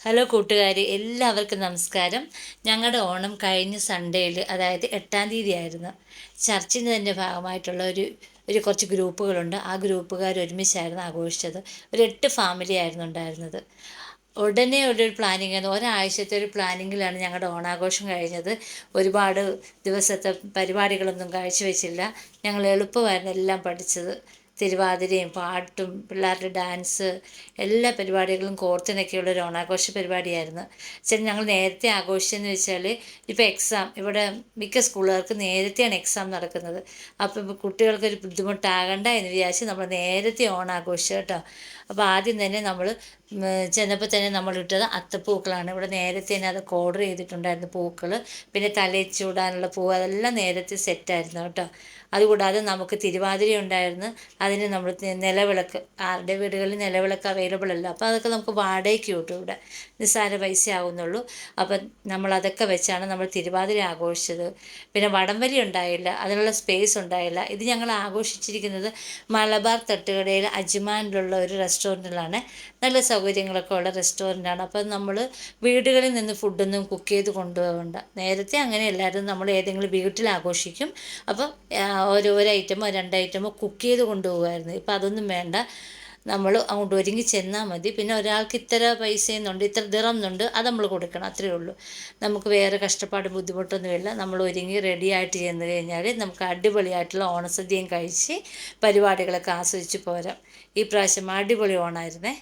Hello കൂട്ടുകാർ എല്ലാവർക്കും നമസ്കാരം. ഞങ്ങളുടെ ഓണം കഴിഞ്ഞ സൺഡേയിൽ അതായത് എട്ടാം തീയതി ആയിരുന്നു ചർച്ചിന്റെ തന്നെ ഭാഗമായിട്ടുള്ള ഒരു ഒരു കുറച്ച് ഗ്രൂപ്പുകളുണ്ട്. ആ ഗ്രൂപ്പുകാർ ഒരുമിച്ചായിരുന്നു ആഘോഷിച്ചത്. ഒരു എട്ട് ഫാമിലി ആയിരുന്നു ഉണ്ടായിരുന്നത്. ഉടനെ ഒരു പ്ലാനിങ് ആയിരുന്നു. ഒരാഴ്ചത്തെ ഒരു പ്ലാനിങ്ങിലാണ് ഞങ്ങളുടെ ഓണാഘോഷം കഴിഞ്ഞത്. ഒരുപാട് ദിവസത്തെ പരിപാടികളൊന്നും കാഴ്ചവെച്ചില്ല. ഞങ്ങൾ എളുപ്പമായിരുന്നു എല്ലാം പഠിച്ചത്. തിരുവാതിരയും പാട്ടും പിള്ളേരുടെ ഡാൻസ് എല്ലാ പരിപാടികളും കോർത്തിണക്കിയുള്ള ഒരു ഓണാഘോഷ പരിപാടിയായിരുന്നു. ചില ഞങ്ങൾ നേരത്തെ ആഘോഷിച്ചതെന്ന് വെച്ചാൽ ഇപ്പോൾ എക്സാം ഇവിടെ മിക്ക സ്കൂളുകാർക്ക് നേരത്തെയാണ് എക്സാം നടക്കുന്നത്. അപ്പോൾ കുട്ടികൾക്കൊരു ബുദ്ധിമുട്ടാകണ്ട എന്ന് വിചാരിച്ച് നമ്മൾ നേരത്തെ ഓണാഘോഷിച്ചു കേട്ടോ. അപ്പോൾ ആദ്യം തന്നെ നമ്മൾ ചെന്നപ്പോൾ തന്നെ നമ്മൾ ഇട്ടത് അത്തപ്പൂക്കളാണ്. ഇവിടെ നേരത്തെ തന്നെ അതൊക്കെ ഓർഡർ ചെയ്തിട്ടുണ്ടായിരുന്നു പൂക്കൾ പിന്നെ തലയിൽ ചൂടാനുള്ള പൂ അതെല്ലാം നേരത്തെ സെറ്റായിരുന്നു കേട്ടോ. അതുകൂടാതെ നമുക്ക് തിരുവാതിര ഉണ്ടായിരുന്നു. അതിന് നമ്മൾ നിലവിളക്ക് ആരുടെ വീടുകളിൽ നിലവിളക്ക് അവൈലബിൾ അല്ല. അപ്പോൾ അതൊക്കെ നമുക്ക് വാടകയ്ക്ക് കിട്ടും ഇവിടെ. നിസ്സാര പൈസ ആവുന്നുള്ളൂ. അപ്പം നമ്മൾ അതൊക്കെ വെച്ചാണ് നമ്മൾ തിരുവാതിര ആഘോഷിച്ചത്. പിന്നെ വടംവലി ഉണ്ടായില്ല. അതിനുള്ള സ്പേസ് ഉണ്ടായില്ല. ഇത് ഞങ്ങൾ ആഘോഷിച്ചിരിക്കുന്നത് മലബാർ തട്ടുകടയിൽ അജ്മാനിലുള്ള ഒരു റെസ്റ്റോറന്റിലാണ് നല്ല സൗകര്യങ്ങളൊക്കെ ഉള്ള റെസ്റ്റോറന്റാണ്. അപ്പം നമ്മൾ വീടുകളിൽ നിന്ന് ഫുഡൊന്നും കുക്ക് ചെയ്ത് കൊണ്ടുപോകണ്ട. നേരത്തെ അങ്ങനെ എല്ലാവരും നമ്മൾ ഏതെങ്കിലും വീട്ടിൽ ആഘോഷിക്കും. അപ്പം ഓരോ ഐറ്റമോ രണ്ട് ഐറ്റമോ കുക്ക് ചെയ്ത് കൊണ്ടുപോകുമായിരുന്നു. ഇപ്പം അതൊന്നും വേണ്ട. നമ്മൾ അങ്ങോട്ട് ഒരുങ്ങി ചെന്നാൽ മതി. പിന്നെ ഒരാൾക്ക് ഇത്ര പൈസ എന്നുണ്ട് ഇത്ര ദിറമെന്നുണ്ട് അത് നമ്മൾ കൊടുക്കണം. അത്രയേ ഉള്ളൂ. നമുക്ക് വേറെ കഷ്ടപ്പാട് ബുദ്ധിമുട്ടൊന്നുമില്ല നമ്മൾ ഒരുങ്ങി റെഡിയായിട്ട് ചെന്ന് കഴിഞ്ഞാൽ നമുക്ക് അടിപൊളിയായിട്ടുള്ള ഓണസദ്യയും കഴിച്ച് പരിപാടികളൊക്കെ ആസ്വദിച്ച് പോരാം. ഈ പ്രാവശ്യം അടിപൊളി ഓണമായിരുന്നേ